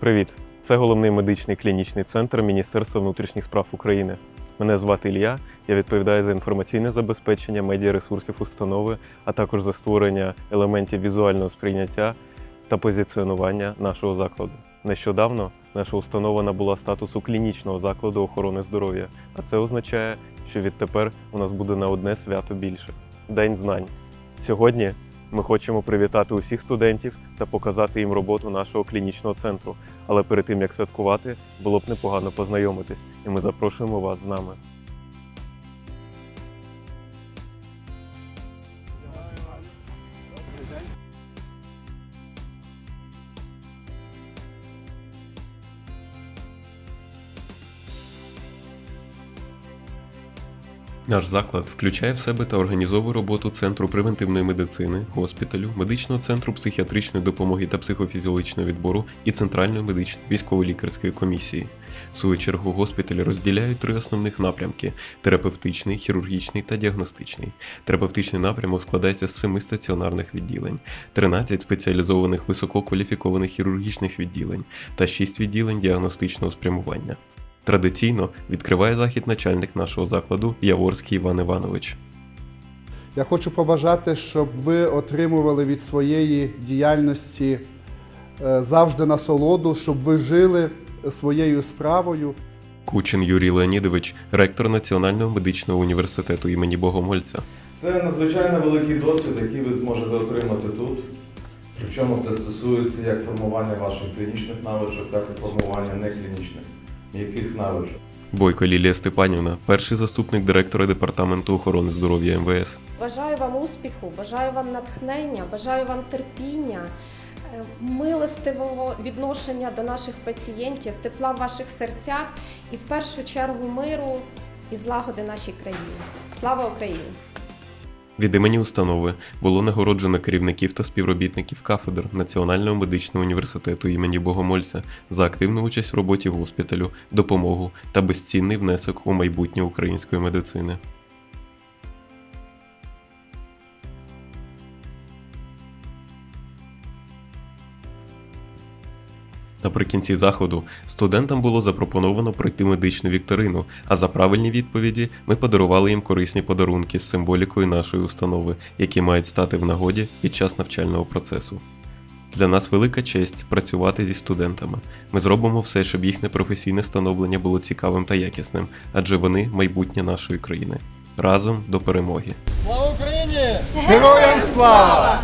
Привіт! Це головний медичний клінічний центр Міністерства внутрішніх справ України. Мене звати Ілля. Я відповідаю за інформаційне забезпечення медіаресурсів установи, а також за створення елементів візуального сприйняття та позиціонування нашого закладу. Нещодавно наша установа набула статусу клінічного закладу охорони здоров'я, а це означає, що відтепер у нас буде на одне свято більше День знань. Сьогодні ми хочемо привітати усіх студентів та показати їм роботу нашого клінічного центру. Але перед тим як святкувати, було б непогано познайомитись, і ми запрошуємо вас з нами. Наш заклад включає в себе та організовує роботу Центру превентивної медицини, госпіталю, медичного центру психіатричної допомоги та психофізіологічного відбору і Центральної медичної військово-лікарської комісії. В свою чергу госпіталі розділяють три основних напрямки: терапевтичний, хірургічний та діагностичний. Терапевтичний напрямок складається з семи стаціонарних відділень, 13 спеціалізованих висококваліфікованих хірургічних відділень та 6 відділень діагностичного спрямування. Традиційно відкриває захід начальник нашого закладу Яворський Іван Іванович. Я хочу побажати, щоб ви отримували від своєї діяльності е, завжди насолоду, щоб ви жили своєю справою. Кучин Юрій Леонідович, ректор Національного медичного університету імені Богомольця. Це надзвичайно великий досвід, який ви зможете отримати тут. Причому це стосується як формування ваших клінічних навичок, так і формування неклінічних м'яких навичок. Бойко Лілія Степанівна, перший заступник директора департаменту охорони здоров'я МВС. Бажаю вам успіху, бажаю вам натхнення, бажаю вам терпіння, е, милостивого відношення до наших пацієнтів, тепла в ваших серцях і в першу чергу миру і злагоди нашій країні. Слава Україні! Від імені установи було нагороджено керівників та співробітників кафедр Національного медичного університету імені Богомольця за активну участь в роботі госпіталю, допомогу та безцінний внесок у майбутнє української медицини. Наприкінці заходу студентам було запропоновано пройти медичну вікторину, а за правильні відповіді ми подарували їм корисні подарунки з символікою нашої установи, які мають стати в нагоді під час навчального процесу. Для нас велика честь працювати зі студентами. Ми зробимо все, щоб їхнє професійне становлення було цікавим та якісним, адже вони майбутнє нашої країни. Разом до перемоги! Слава Україні! Героям слава!